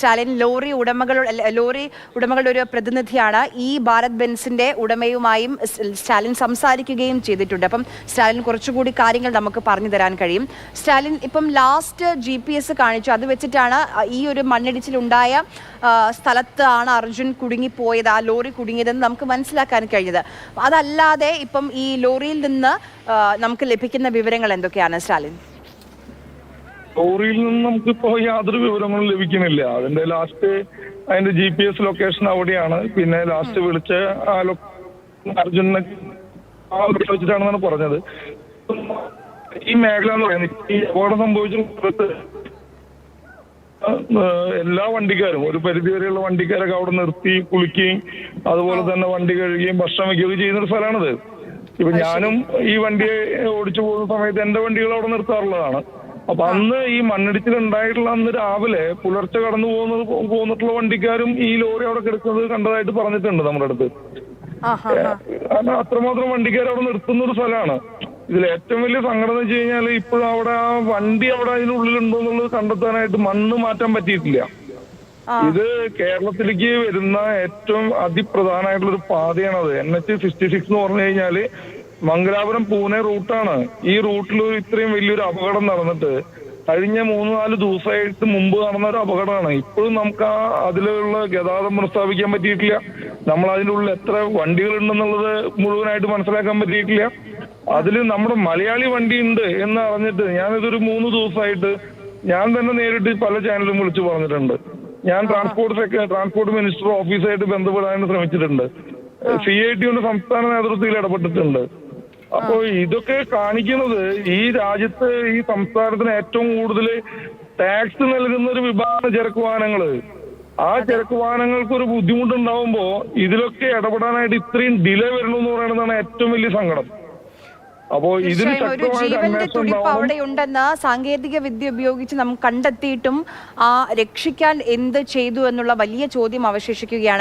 Stalin lorry ഉടമകൾ lorry ഉടമകളുടെ ഒരു പ്രതിനിധിയാണ് ഈ ഭാരത് ബെൻസിന്റെ ഉടമയുമായും സ്റ്റാലിൻ സംസാരിക്കുകയും ചെയ്തിട്ടുണ്ട്. അപ്പം സ്റ്റാലിൻ കുറച്ചുകൂടി കാര്യങ്ങൾ നമുക്ക് പറഞ്ഞു തരാൻ കഴിയും. സ്റ്റാലിൻ ഇപ്പം ലാസ്റ്റ് ജി പി എസ് കാണിച്ചു. അത് വെച്ചിട്ടാണ് ഈ ഒരു മണ്ണിടിച്ചിലുണ്ടായ സ്ഥലത്താണ് അർജുൻ കുടുങ്ങിപ്പോയത് ആ ലോറി കുടുങ്ങിയതെന്ന് നമുക്ക് മനസ്സിലാക്കാൻ കഴിഞ്ഞത്. അതല്ലാതെ ഇപ്പം ഈ ലോറിയിൽ നിന്ന് നമുക്ക് ലഭിക്കുന്ന വിവരങ്ങൾ എന്തൊക്കെയാണ് സ്റ്റാലിൻ? ലോറിയിൽ നിന്ന് നമുക്കിപ്പോ യാതൊരു വിവരങ്ങളും ലഭിക്കുന്നില്ല. അതിന്റെ ലാസ്റ്റ് അതിന്റെ ജി പി എസ് ലൊക്കേഷൻ അവിടെയാണ്. പിന്നെ ലാസ്റ്റ് വിളിച്ച ആ ലൊ അർജുനെ ആ വെച്ചിട്ടാണെന്നാണ് പറഞ്ഞത്. ഈ മേഖല എന്ന് പറയുന്നത് ഈ അപകടം സംഭവിച്ച എല്ലാ വണ്ടിക്കാരും ഒരു പരിധി വരെയുള്ള വണ്ടിക്കാരൊക്കെ അവിടെ നിർത്തി കുളിക്കുകയും അതുപോലെ തന്നെ വണ്ടി കഴുകുകയും ഭക്ഷണം വയ്ക്കുകയും ചെയ്യുന്ന ഒരു സ്ഥലമാണിത്. ഇപ്പൊ ഞാനും ഈ വണ്ടി ഓടിച്ചു പോകുന്ന സമയത്ത് എന്റെ വണ്ടികൾ അവിടെ നിർത്താറുള്ളതാണ്. അപ്പൊ അന്ന് ഈ മണ്ണിടിച്ചിൽ ഉണ്ടായിട്ടുള്ള അന്ന് രാവിലെ പുലർച്ചെ കടന്നു പോകുന്നത് പോന്നിട്ടുള്ള വണ്ടിക്കാരും ഈ ലോറി അവിടെ കിടക്കുന്നത് കണ്ടതായിട്ട് പറഞ്ഞിട്ടുണ്ട് നമ്മുടെ അടുത്ത്. കാരണം അത്രമാത്രം വണ്ടിക്കാർ അവിടെ നിർത്തുന്ന ഒരു സ്ഥലമാണ്. ഇതിൽ ഏറ്റവും വലിയ സങ്കടം എന്ന് വെച്ച് കഴിഞ്ഞാൽ ഇപ്പോഴും അവിടെ ആ വണ്ടി അവിടെ അതിനുള്ളിൽ ഉണ്ടോ എന്നുള്ളത് കണ്ടെത്താനായിട്ട് മണ്ണ് മാറ്റാൻ പറ്റിയിട്ടില്ല. ഇത് കേരളത്തിലേക്ക് വരുന്ന ഏറ്റവും അതിപ്രധാനമായിട്ടുള്ള ഒരു പാതയാണത്. എൻ എച്ച് സിക്സ്റ്റി സിക്സ് എന്ന് പറഞ്ഞു കഴിഞ്ഞാൽ മംഗലാപുരം പൂനെ റൂട്ടാണ്. ഈ റൂട്ടിൽ ഒരു ഇത്രയും വലിയൊരു അപകടം നടന്നിട്ട് കഴിഞ്ഞ മൂന്ന് നാല് ദിവസമായിട്ട് മുമ്പ് നടന്ന ഒരു അപകടമാണ്. ഇപ്പോഴും നമുക്ക് ആ അതിലുള്ള ഗതാഗതം പുനഃസ്ഥാപിക്കാൻ പറ്റിയിട്ടില്ല. നമ്മൾ അതിന്റെ ഉള്ളിൽ എത്ര വണ്ടികൾ ഉണ്ടെന്നുള്ളത് മുഴുവനായിട്ട് മനസ്സിലാക്കാൻ പറ്റിയിട്ടില്ല. അതിൽ നമ്മുടെ മലയാളി വണ്ടി ഉണ്ട് എന്ന് അറിഞ്ഞിട്ട് ഞാനിതൊരു മൂന്ന് ദിവസമായിട്ട് ഞാൻ തന്നെ നേരിട്ട് പല ചാനലും വിളിച്ചു പറഞ്ഞിട്ടുണ്ട്. ഞാൻ ട്രാൻസ്പോർട്ട് സെക്ര ട്രാൻസ്പോർട്ട് മിനിസ്റ്റർ ഓഫീസായിട്ട് ബന്ധപ്പെടാൻ ശ്രമിച്ചിട്ടുണ്ട്. സി ഐ ടിയുടെ സംസ്ഥാന നേതൃത്വത്തിൽ ഇടപെട്ടിട്ടുണ്ട്. അപ്പോ ഇതൊക്കെ കാണിക്കുന്നത് ഈ രാജ്യത്ത് ഈ സംസ്ഥാനത്തിന് ഏറ്റവും കൂടുതൽ ടാക്സ് നൽകുന്ന ഒരു വിഭാഗം ചരക്ക് വാഹനങ്ങൾ. ആ ചരക്ക് വാഹനങ്ങൾക്ക് ഒരു ബുദ്ധിമുട്ടുണ്ടാവുമ്പോ ഇതിലൊക്കെ ഇടപെടാനായിട്ട് ഇത്രയും ഡിലേ വരണം എന്ന് പറയുന്നതാണ് ഏറ്റവും വലിയ സങ്കടം. അപ്പോ ഇതിന് ഒരു ജീവന്റെ തുടിപ്പ് അവിടെ ഉണ്ടെന്ന് സാങ്കേതിക വിദ്യ ഉപയോഗിച്ച് നമുക്ക് കണ്ടെത്തിയിട്ടും ആ രക്ഷിക്കാൻ എന്ത് ചെയ്തു എന്നുള്ള വലിയ ചോദ്യം അവശേഷിക്കുകയാണ്.